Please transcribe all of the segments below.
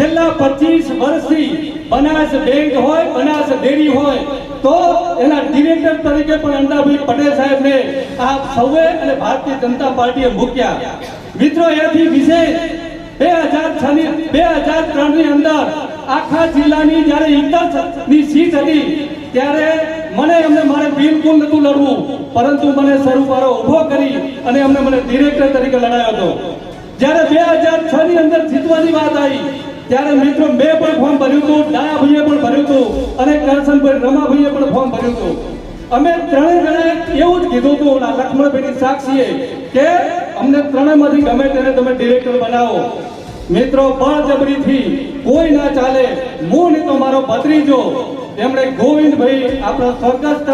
છેલ્લા પચીસ વર્ષથી બનાસ બેંક હોય, બનાસ ડેરી હોય, તો એના ડિરેક્ટર તરીકે પણ અંદાભાઈ પટેલ સાહેબને આ સૌએ અને ભારતીય જનતા પાર્ટીએ મૂક્યા. મિત્રો, એથી વિશેષ બે હજાર છ ની બે હજાર ત્રણની અંદર આખા જિલ્લાની જ્યારે ઇન્ટરની સીટ હતી, ત્યારે મને એમને મારે બિલકુલ નતું લડવું, પરંતુ મને સ્વરૂપારો ઊભો કરી અને એમને મને ડિરેક્ટર તરીકે લડાયો હતો. જ્યારે બે હજાર છ ની અંદર જીતવાની વાત આવી ત્યારે મિત્રો મેં પણ ફોર્મ ભર્યું હતું, ડાયાભાઈએ પણ ભર્યું હતું અને કરશનભાઈ રમાભાઈએ પણ ફોર્મ ભર્યું હતું. અમે ત્રણે જણે એવું જ કીધું હતું લક્ષ્મણભાઈની સાક્ષીએ કે અમને ત્રણેયમાંથી ગમે તેને તમે ડિરેક્ટર બનાવો. મિત્રો, બળજબરીથી કોઈ ના ચાલે. હું નહીં તો મારો ભત્રીજો. એમણે ગોવિંદભાઈ આપણા સ્વર્ગસ્થ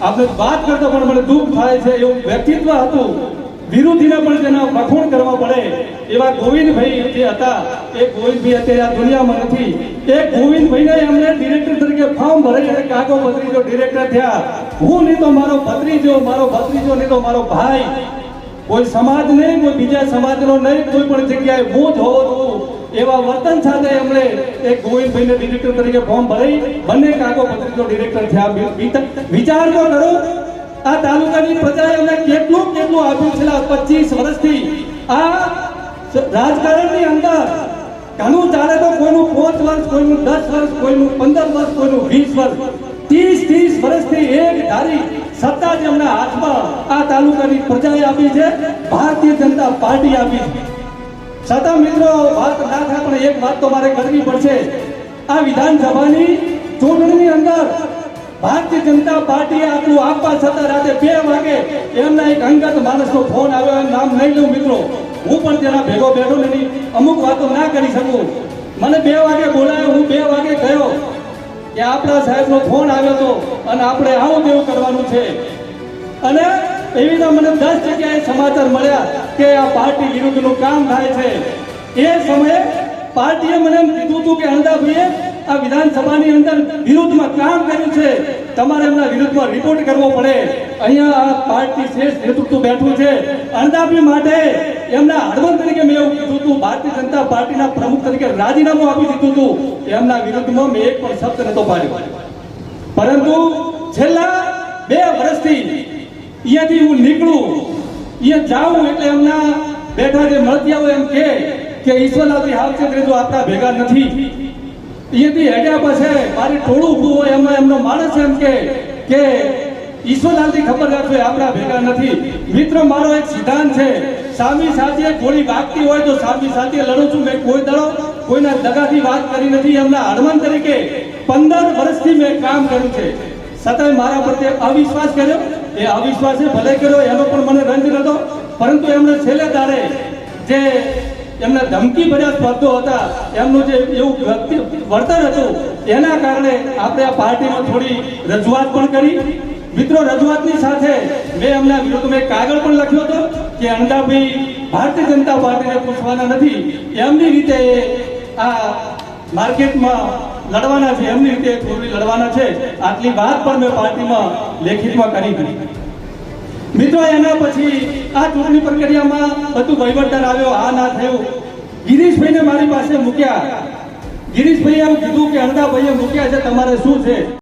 આપણે વાત કરતા પણ મને દુઃખ થાય છે એવું વ્યક્તિત્વ હતું. વિરોધીને પણ તેના વખોણ કરવા એવા ગોવિંદભાઈ જે હતા. એ ગોવિંદભાઈ અત્યારે આ દુનિયામાં નથી. એ ગોવિંદભાઈને એમને ડિરેક્ટર તરીકે ફોર્મ ભરાઈ અને કાગો ભત્રીજો ડિરેક્ટર થયા. હું નહીં તો મારો ભત્રીજો મારો ભત્રીજો નહીં તો મારો ભાઈ. કોઈ સમાજ નહીં, કોઈ બીજા સમાજનો નહીં, કોઈ પણ જગ્યાએ હું જ હોવો એવા વર્તન સાથે એમણે એક ગોવિંદભાઈને ડિરેક્ટર તરીકે ફોર્મ ભરાઈ બંને કાગો પત્રીનો ડિરેક્ટર થયા. વિચાર તો કરો. આ તાલુકાની પ્રજાએ અમને કેટલું કેટલું આપ્યું છેલ્લા પચીસ વર્ષથી? આ રાજકારણની અંદર ઘણું ચાલે તો કોઈનું પાંચ વર્ષ, કોઈનું દસ વર્ષ, કોઈનું પંદર વર્ષ, કોઈનું વીસ વર્ષ. ત્રીસ ત્રીસ વર્ષથી એક ધારી સત્તા જે એમના હાથમાં આ તાલુકાની પ્રજાએ આપી છે. ભારતીય જનતા પાર્ટી આપી છે. છતાં મિત્રો, વાત ના થાય પણ એક વાત તો મારે કરવી પડશે. આ વિધાનસભાની ચૂંટણીની અંદર ભારતીય જનતા પાર્ટીએ આટલું આપવા છતાં રાતે બે વાગે એમના એક અંગત માણસનો ફોન આવ્યો એમ નામ નહીં લઉં મિત્રો. હું પણ તેના ભેગો બેઠો નથી અમુક વાતો ના કરી શકું. મને બે વાગે બોલાયો, હું બે વાગે ગયો. કે આપણા સાહેબનો ફોન આવ્યો હતો અને આપણે આવું તેવું કરવાનું છે. અને એવી મને દસ જગ્યાએ સમાચાર મળ્યા કે આ પાર્ટી વિરુદ્ધનું કામ થાય છે. એ સમયે પાર્ટીએ મને એમ કીધું હતું કે અણદાભાઈએ આ વિધાનસભાની અંદર વિરુદ્ધમાં કામ કર્યું છે. તમારે એમના વિરુદ્ધમાં રિપોર્ટ કરવો પડે. અહીંયા આ પાર્ટી શ્રેષ્ઠ નેતૃત્વ બેઠું છે. અણદાભી માટે એમના હળવદ તરીકે મેં એવું કીધું હતું. ભારતીય જનતા પાર્ટીના પ્રમુખ તરીકે રાજીનામું આપી દીધું હતું. એમના વિરુદ્ધમાં મેં એક પણ શબ્દ નતો પાડ્યો. પરંતુ છેલ્લા બે વર્ષથી અહીંયાથી હું નીકળું. અહીંયા જાઉં એટલે એમના બેઠા જે મળતી મળતિયાઓ એમ કે કે ઈશ્વરલાલજી હાવચેત તો આપણા ભેગા નથી અહીંયાથી હેડ્યા પછી મારી ટોળું ઊભું હોય એમાં એમનો માણસ એમ કે કે ઈશ્વરલાલજી ખબર રાખજો આપણા ભેગા નથી. મિત્રો, મારો એક સિદ્ધાંત છે સામી સાથે ગોળી વાગતી હોય તો સામી સાથે લડું છું, મેં કોઈ દડો કોઈના દગાથી વાત કરી નથી, એમના હડમાન તરીકે પંદર વર્ષથી મેં કામ કર્યું છે. છતાંય મારા પ્રત્યે અવિશ્વાસ કર્યો. એ અવિશ્વાસે ભલે કર્યો, એનો પણ મને રંજ નતો પરંતુ એમણે છેલ્લે તારે જે એમના ધમકી ભર્યા સ્પર્ધો હતા. એમનું જે એવું વર્તન હતું, એના કારણે આપણે આ પાર્ટીમાં થોડી રજૂઆત પણ કરી. મિત્રો, રજૂઆતની સાથે મેં એમના વિરુદ્ધ મેં કાગળ પણ લખ્યો હતો કે અંડાભાઈ ભારતીય જનતા પાર્ટીને પૂછવાના નથી. એમની રીતે આ માર્કેટમાં લડવાના છે, એમની રીતે લડવાના છે. આટલી વાત પણ મેં પાર્ટીમાં લેખિતમાં કરી હતી મિત્રો, એના પછી આ ચૂંટણી પ્રક્રિયામાં બધું વહીવટદાર આવ્યો, આ ના થયું. ગિરીશભાઈને મારી પાસે મૂક્યા. ગિરીશભાઈએ એમ કીધું કે અણદાભાઈએ મૂક્યા છે, તમારે શું છે?